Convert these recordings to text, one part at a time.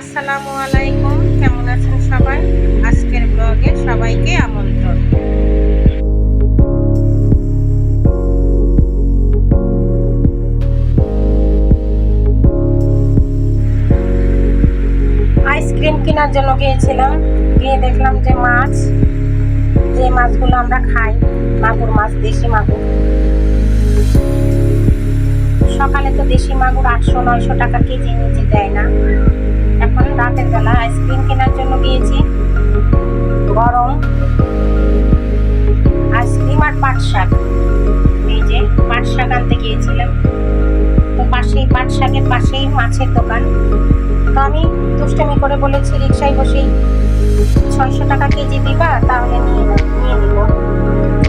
আসসালামু আলাইকুম, কেমন আছেন সবাই? আজকের ব্লগে সবাইকে আমন্ত্রণ। আইসক্রিম কেনার জন্য গিয়েছিলাম, গিয়ে দেখলাম যে মাছ, যে মাছগুলো আমরা খাই, মাগুর মাছ, দেশি মাগুর। সকালে তো দেশি মাগুর আটশো, নয়শো টাকা কেজি নিচে দেয় না। এখন রাতের বেলা আইসক্রিম কেনার জন্য গিয়েছি গরম। আইসক্রিম আর পাট শাক। এই যে পাট শাক আনতে গিয়েছিলাম। তো পাশেই পাট শাকের পাশেই মাছের দোকান। তো আমি দুষ্টমি করে বলেছি, রিক্সায় বসেই ছয়শো টাকা কেজি দিবা, তাহলে নিয়ে নিয়ে নিব।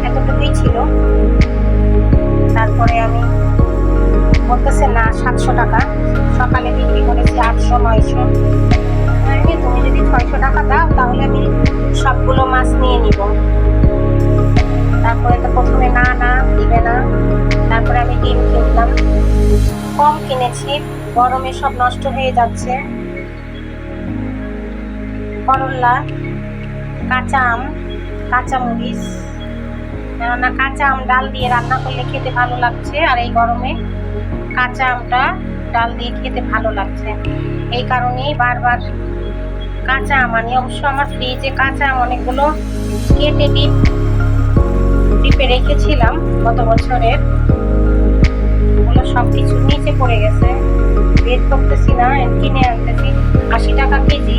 এতটুকুই ছিল। তারপরে আমি বলতেছে, না, সাতশো টাকা। সকালে বিক্রি করেছি আটশো, নয়শো। তুমি যদি ছয়শো টাকা দাও, তাহলে আমি সবগুলো মাছ নিয়ে নিব। তারপরে তো প্রথমে না না, দিবে না। তারপরে আমি ডিম কিনলাম। কম কিনেছি, গরমে সব নষ্ট হয়ে যাচ্ছে। করল্লা কাঁচা আম, কাঁচা মরিচ কাঁচা আম ডাল দিয়ে রান্না করলে খেতে ভালো লাগছে, আর এই গরমে কাঁচা আমটা ডাল দিয়ে খেতে ভালো লাগছে। এই কারণেই বারবার কাঁচা আম আনি। অবশ্য আমার ফ্রিজে কাঁচা আম অনেকগুলো কেটে ডিপ, ডিপে রেখেছিলাম গত বছরের। ওগুলো সব কিছু নিচে পড়ে গেছে। বের করতেছি না, কিনে আনতেছি। আশি টাকা কেজি।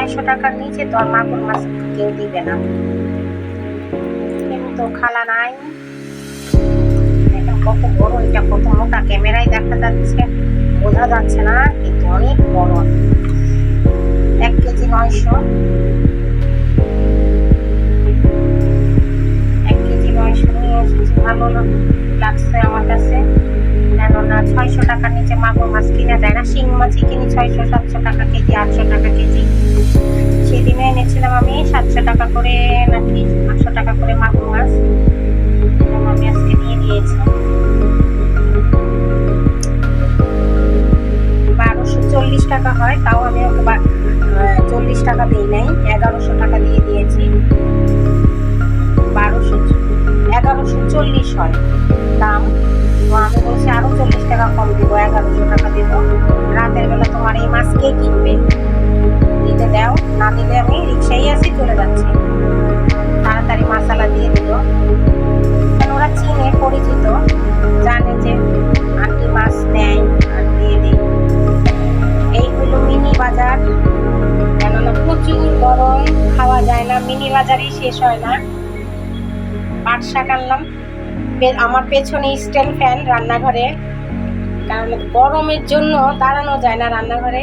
ছয়শো টাকার নিচে তো আর মাগুর মাছ কেউ দিবে না। কিন্তু খালা নাই। এটা কত বড়, এটা কত মোটা ক্যামেরায় দেখা যাচ্ছে, বোঝা যাচ্ছে না, কিন্তু অনেক বড়। এক কেজি নয়শো। নিচে মাগুর মাছ কিনা যায় না, শিং মাছই কিনি ছয়শো, সাতশো টাকা কেজি, আটশো টাকা কেজি। সেদিনে এনেছিলাম আমি সাতশো টাকা করে নাকি আটশো টাকা করে মাগুর মাছ। আমি আজকে নিয়ে দিয়েছি। বারোশো চল্লিশ টাকা হয়, তাও আমি ওকে চল্লিশ টাকা দিই নাই, এগারোশো টাকা দিয়ে দিয়েছি। বারোশো এগারোশো চল্লিশ হয়। দাম তো আমি বলছি আরও চল্লিশ টাকা কম দিব, এগারোশো টাকা দিব। রাতের বেলা তোমার এই মাছ কে কিনবে? দিতে দাও, না দিলে আমি রিক্সায় আসি চলে যাচ্ছি। তাড়াতাড়ি মশলা দিয়ে দিল। কারণ ওরা চিনে, পরিচিত। জানে যে আন্টি মাছ নেয় আর দিয়ে দিই এই হলো মিনি বাজার। কেননা প্রচুর গরম, খাওয়া যায় না, মিনি বাজারই শেষ হয় না। পাট শাক আনলাম আমার পেছনে স্ট্যান্ড ফ্যান রান্নাঘরে। কারণ গরমের জন্য দাঁড়ানো যায় না রান্নাঘরে।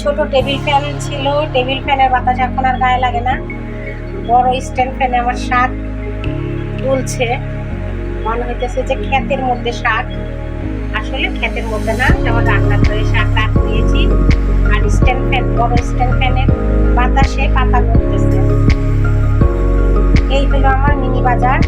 ছোট টেবিল ফ্যান ছিল, টেবিল ফ্যানের বাতাস এখন আর গায়ে লাগে না। বড় স্ট্যান্ড ফ্যানে আমার শাক তুলছে মনে হইতেছে যে ক্ষেতের মধ্যে শাক। আসলে ক্ষেতের মধ্যে না যেমন রান্নাঘরে শাক রাখ দিয়েছি। আর স্ট্যান্ড ফ্যান, বড় স্ট্যান্ড ফ্যানের বাতাসে পাতা পড়তেছে এই হলো আমার মিনি বাজার।